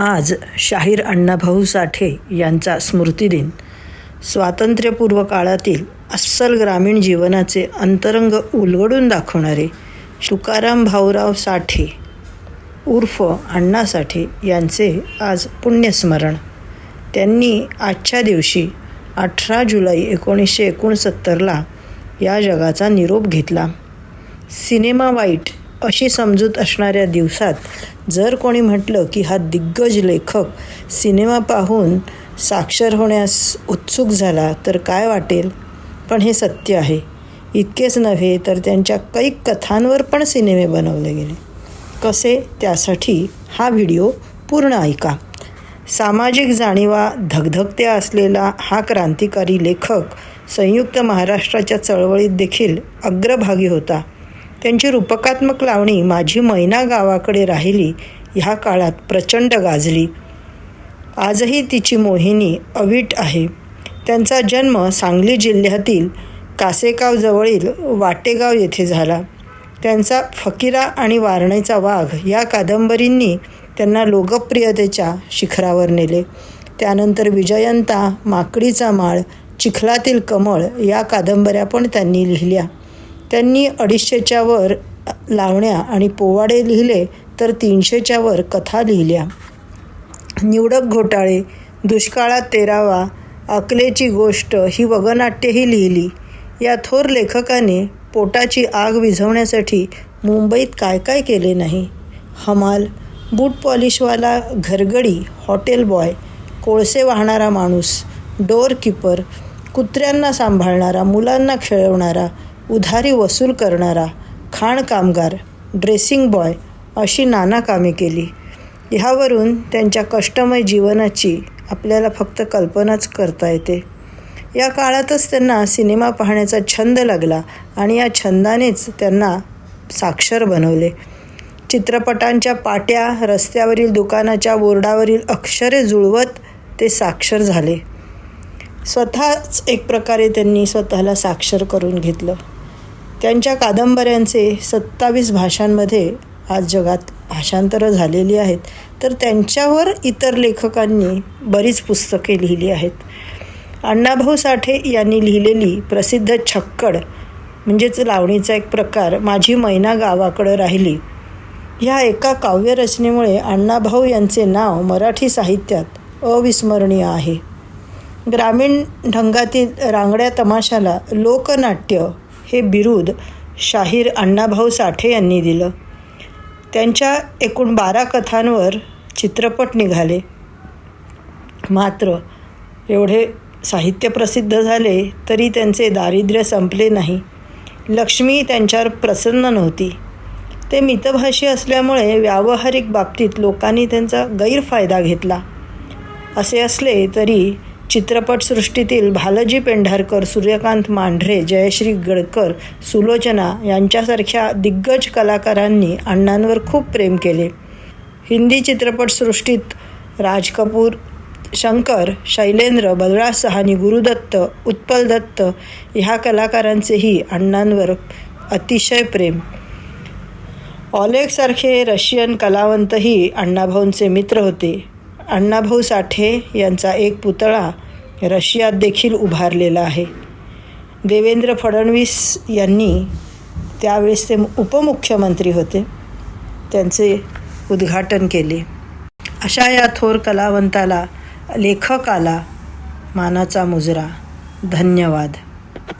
आज शाहीर अण्णाभाऊ साठे यांचा स्मृतिदिन स्वातंत्र्यपूर्व काळातील अस्सल ग्रामीण जीवनाचे अंतरंग उलगडून दाखवणारे तुकाराम भाऊराव साठे उर्फ अण्णा साठे यांचे आज पुण्यस्मरण. त्यांनी आजच्या दिवशी अठरा जुलै एकोणीसशे एकोणसत्तरला या जगाचा निरोप घेतला. सिनेमा वाईट अशी समजूत असणाऱ्या दिवसात जर कोणी म्हटलं की हा दिग्गज लेखक सिनेमा पाहून साक्षर होण्यास उत्सुक झाला तर काय वाटेल? पण हे सत्य आहे. इतकेच नव्हे तर त्यांच्या कैक कथांवर पण सिनेमे बनवले गेले. कसे? त्यासाठी हा व्हिडिओ पूर्ण ऐका. सामाजिक जाणीवा धगधगत्या असलेला हा क्रांतिकारी लेखक संयुक्त महाराष्ट्राच्या चळवळीत देखील अग्रभागी होता. त्यांची रूपकात्मक लावणी माझी मैना गावाकडे राहिली ह्या काळात प्रचंड गाजली. आजही तिची मोहिनी अवीट आहे. त्यांचा जन्म सांगली जिल्ह्यातील कासेगावजवळील वाटेगाव येथे झाला. त्यांचा फकीरा आणि वारणेचा वाघ या कादंबरींनी त्यांना लोकप्रियतेच्या शिखरावर नेले. त्यानंतर विजयंता माकडीचा माळ चिखलातील कमळ या कादंबऱ्या पण त्यांनी लिहिल्या. त्यांनी अडीचशेच्या वर लावण्या आणि पोवाडे लिहिले तर तीनशेच्या वर कथा लिहिल्या. निवडक घोटाळे दुष्काळात तेरावा अकलेची गोष्ट ही वगनाट्यही लिहिली. या थोर लेखकाने पोटाची आग विझवण्यासाठी मुंबईत काय काय केले नाही? हमाल बूट पॉलिशवाला घरगडी हॉटेल बॉय कोळसे वाहणारा माणूस डोअर किपर कुत्र्यांना सांभाळणारा मुलांना खेळवणारा उधारी वसूल करणारा खाण कामगार ड्रेसिंग बॉय अशी नाना कामे केली. ह्यावरून त्यांच्या कष्टमय जीवनाची आपल्याला फक्त कल्पनाच करता येते. या काळातच त्यांना सिनेमा पाहण्याचा छंद लागला आणि या छंदानेच त्यांना साक्षर बनवले. चित्रपटांच्या पाट्या रस्त्यावरील दुकानाच्या बोर्डावरील अक्षरे जुळवत ते साक्षर झाले. स्वतःच एक प्रकारे त्यांनी स्वतःला साक्षर करून घेतलं. त्यांच्या कादंबऱ्यांचे सत्तावीस भाषांमध्ये आज जगात भाषांतरं झालेली आहेत तर त्यांच्यावर इतर लेखकांनी बरीच पुस्तके लिहिली आहेत. अण्णाभाऊ साठे यांनी लिहिलेली प्रसिद्ध छक्कड म्हणजेच लावणीचा एक प्रकार माझी मैना गावाकडं राहिली. ह्या एका काव्यरचनेमुळे अण्णाभाऊ यांचे नाव मराठी साहित्यात अविस्मरणीय आहे. ग्रामीण ढंगातील रांगड्या तमाशाला लोकनाट्य हे बिरुद शाहीर अण्णाभाऊ साठे यांनी दिलं. त्यांच्या एकूण बारा कथांवर चित्रपट निघाले. मात्र एवढे साहित्य प्रसिद्ध झाले तरी त्यांचे दारिद्र्य संपले नाही. लक्ष्मी त्यांच्यावर प्रसन्न नव्हती. ते मितभाषी असल्यामुळे व्यावहारिक बाबतीत लोकांनी त्यांचा गैरफायदा घेतला. असे असले तरी चित्रपटसृष्टीतील भालजी पेंढारकर सूर्यकांत मांढरे जयश्री गडकर सुलोचना यांच्यासारख्या दिग्गज कलाकारांनी अण्णांवर खूप प्रेम केले. हिंदी चित्रपटसृष्टीत राज कपूर शंकर शैलेंद्र बलराज सहानी गुरुदत्त उत्पल दत्त ह्या कलाकारांचेही अण्णांवर अतिशय प्रेम. ऑलेगसारखे रशियन कलावंतही अण्णाभाऊंचे मित्र होते. अण्णाभाऊ साठे यांचा एक पुतळा रशियात देखील उभारलेला आहे. देवेंद्र फडणवीस यांनी त्यावेळेस ते उपमुख्यमंत्री होते. त्यांचे उद्घाटन केले. अशा या थोर कलावंताला लेखकाला मानाचा मुजरा. धन्यवाद.